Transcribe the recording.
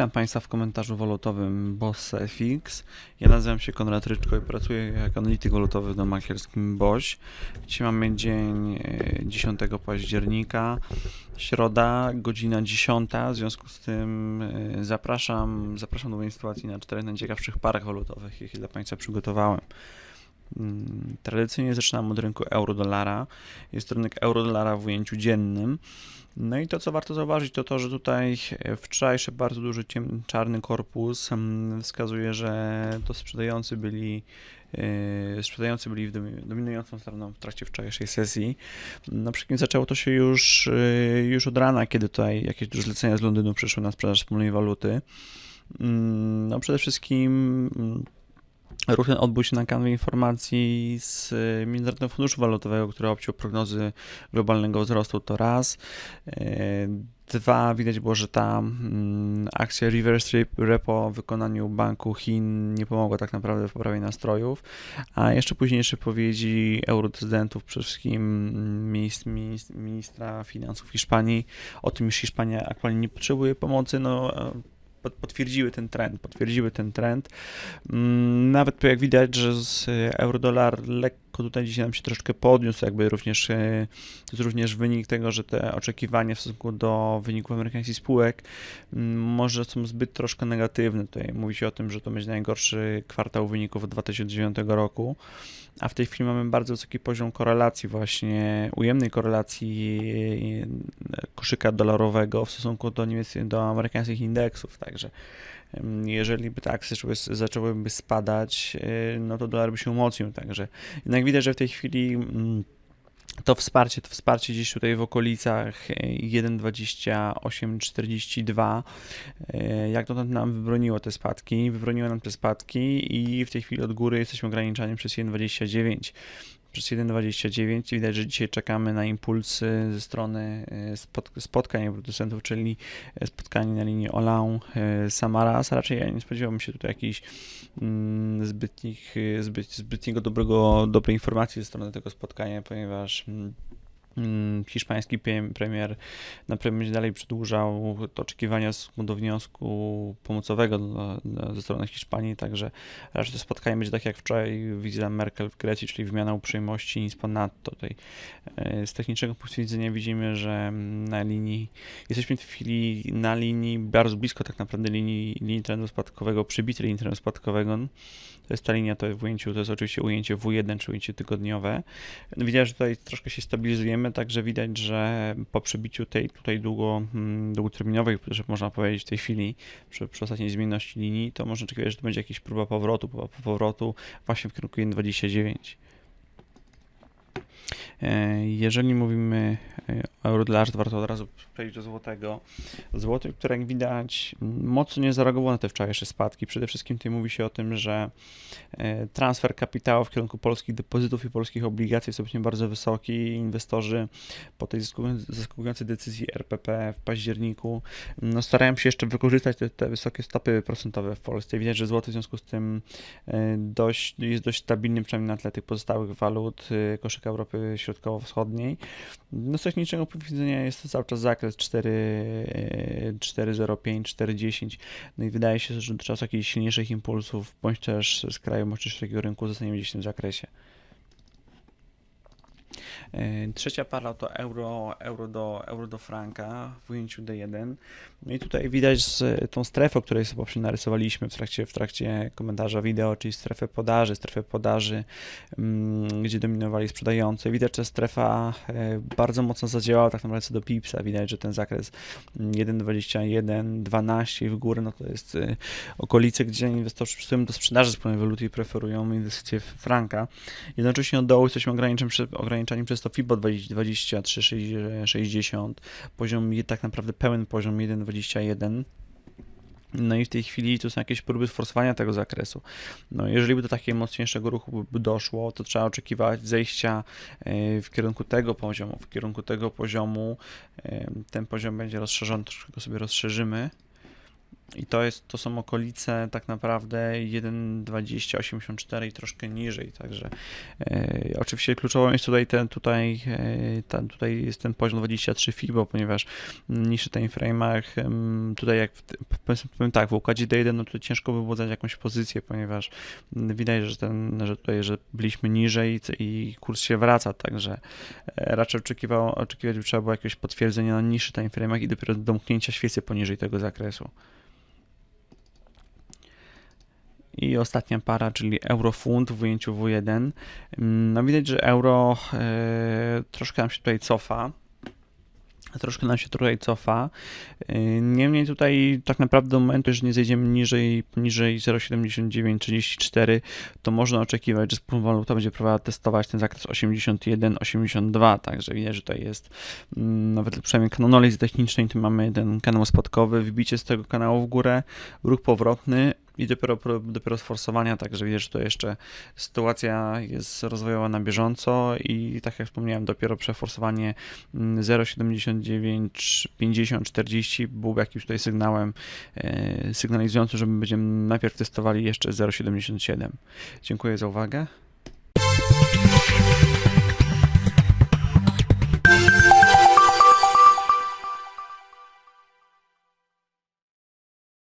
Witam Państwa w komentarzu walutowym BossFX. Ja nazywam się Konrad Ryczko i pracuję jako analityk walutowy w domakierskim BOŚ. Dzisiaj mamy dzień e, 10 października, środa, godzina 10. W związku z tym e, zapraszam, zapraszam do mojej sytuacji na czterech najciekawszych parach walutowych, jakie dla Państwa przygotowałem. Mm, Tradycyjnie zaczynam od rynku euro-dolara. Jest rynek euro-dolara w ujęciu dziennym. No i to, co warto zauważyć, to to, że tutaj wczorajszy bardzo duży czarny korpus mm, wskazuje, że to sprzedający byli yy, sprzedający byli dominującą stroną w trakcie wczorajszej sesji. No przy czym zaczęło to się już, yy, już od rana, kiedy tutaj jakieś duże zlecenia z Londynu przyszły na sprzedaż wspólnej waluty. Mm, No przede wszystkim Ruch ten odbył się na kanwie informacji z y, Międzynarodowego Funduszu Walutowego, który obciął prognozy globalnego wzrostu, to raz. E, Dwa, widać było, że ta mm, akcja reverse rep- repo w wykonaniu Banku Chin nie pomogła tak naprawdę w poprawie nastrojów, a jeszcze późniejsze powiedzi eurodecydentów, przede wszystkim mm, minis- minis- ministra finansów Hiszpanii, o tym, iż Hiszpania aktualnie nie potrzebuje pomocy, no potwierdziły ten trend, potwierdziły ten trend. Mm, Nawet jak widać, że z e, euro-dolar lekko tutaj dzisiaj nam się troszeczkę podniósł, jakby również e, to jest również wynik tego, że te oczekiwania w stosunku do wyników amerykańskich spółek mm, może są zbyt troszkę negatywne. Tutaj mówi się o tym, że to będzie najgorszy kwartał wyników od 2009 roku, a w tej chwili mamy bardzo wysoki poziom korelacji właśnie, ujemnej korelacji e, koszyka dolarowego w stosunku do, do amerykańskich indeksów, także jeżeli by te akcje zaczęły, zaczęłyby spadać, e, no to dolar by się umocnił, także jednak widać, że w tej chwili mm, to wsparcie, to wsparcie gdzieś tutaj w okolicach e, 1,2842 e, jak dotąd nam wybroniło te spadki, wybroniło nam te spadki i w tej chwili od góry jesteśmy ograniczani przez 1,29 przez 1,29 widać, że dzisiaj czekamy na impulsy ze strony e, spot, spotkań producentów, czyli e, spotkanie na linii Olą Samaras. Raczej ja nie spodziewałbym się tutaj jakichś mm, zbytnich, e, zbyt, zbytniego dobrego, dobrej informacji ze strony tego spotkania, ponieważ mm, hiszpański pre- premier na będzie dalej przedłużał oczekiwania do wniosku pomocowego ze strony Hiszpanii, także raczej to spotkanie będzie tak jak wczoraj wizyta Merkel w Grecji, czyli wymiana uprzejmości nic ponadto. Tutaj e, z technicznego punktu widzenia widzimy, że mm, na linii jesteśmy w tej chwili na linii bardzo blisko tak naprawdę linii, linii trendu spadkowego, przybitej linii trendu spadkowego. To jest ta linia, to w ujęciu, to jest oczywiście ujęcie W1, czy ujęcie tygodniowe. Widać, że tutaj troszkę się stabilizujemy, także widać, że po przebiciu tej tutaj długo, mm, długoterminowej, że można powiedzieć w tej chwili, przy, przy ostatniej zmienności linii, to można oczekiwać, że to będzie jakaś próba powrotu, próba powrotu właśnie w kierunku 1,29. E, Jeżeli mówimy e, o euro-dolarze, to warto od razu przejść do złotego. Złoty, który jak widać mocno nie zareagował na te wczorajsze spadki. Przede wszystkim tutaj mówi się o tym, że e, transfer kapitału w kierunku polskich depozytów i polskich obligacji jest obecnie bardzo wysoki. Inwestorzy po tej zaskakującej- decyzji RPP w październiku no, starają się jeszcze wykorzystać te, te wysokie stopy procentowe w Polsce. Widać, że złoty w związku z tym dość, jest dość stabilny, przynajmniej na tle tych pozostałych walut koszyka Europy Środkowo-Wschodniej. No, z technicznego punktu widzenia jest to cały czas zakres 4, e, 4,05, 4,10. No i wydaje się, że do czasu jakichś silniejszych impulsów, bądź też z kraju, bądź też szerokiego rynku zostaniemy gdzieś w tym zakresie. E, Trzecia para to euro, euro, do, euro do franka w ujęciu D1. No i tutaj widać tą strefę, o której sobie narysowaliśmy w trakcie, w trakcie komentarza wideo, czyli strefę podaży, strefę podaży, mm, gdzie dominowali sprzedający. Widać, że strefa e, bardzo mocno zadziałała tak naprawdę co do pipsa. Widać, że ten zakres mm, 1,21, 12 i w górę, no to jest e, okolice, gdzie inwestorzy przystoją do sprzedaży wspólnej waluty i preferują inwestycje w franka. Jednocześnie od dołu jesteśmy ograniczeni, prze- przez to FIBO 23,60, poziom, tak naprawdę pełen poziom 1,21. No i w tej chwili tu są jakieś próby sforsowania tego zakresu. No jeżeli by do takiego mocniejszego ruchu doszło, to trzeba oczekiwać zejścia e, w kierunku tego poziomu. W kierunku tego poziomu e, ten poziom będzie rozszerzony, troszkę go sobie rozszerzymy. I to, jest, to są okolice tak naprawdę 1,2084 i troszkę niżej, także e, oczywiście kluczową jest tutaj ten, tutaj, e, ten, tutaj jest ten poziom 23 FIBO, ponieważ w niższych timeframe'ach em, tutaj jak powiem tak, w układzie D1 no to ciężko wybudzać jakąś pozycję, ponieważ widać, że ten, że tutaj, że byliśmy niżej i kurs się wraca, także e, raczej oczekiwał, oczekiwać by trzeba było jakieś potwierdzenie na niższych timeframe'ach i dopiero do domknięcia świecy poniżej tego zakresu. I ostatnia para, czyli euro-funt w ujęciu W1. Mm, No widać, że euro e, troszkę nam się tutaj cofa. Troszkę nam się tutaj cofa. E, Niemniej tutaj tak naprawdę do momentu, że nie zejdziemy niżej, poniżej 0,7934, to można oczekiwać, że spółka waluta będzie próbowała testować ten zakres 81-82, także widać, że tutaj jest mm, nawet przynajmniej kanał analizy technicznej, tu mamy ten kanał spadkowy, wbicie z tego kanału w górę, ruch powrotny i dopiero, dopiero sforsowania, także widać, że to jeszcze sytuacja jest rozwojowa na bieżąco i tak jak wspomniałem, dopiero przeforsowanie mm, 0,79, 50, 40 byłby jakimś tutaj sygnałem e, sygnalizującym, że my będziemy najpierw testowali jeszcze 0,77. Dziękuję za uwagę.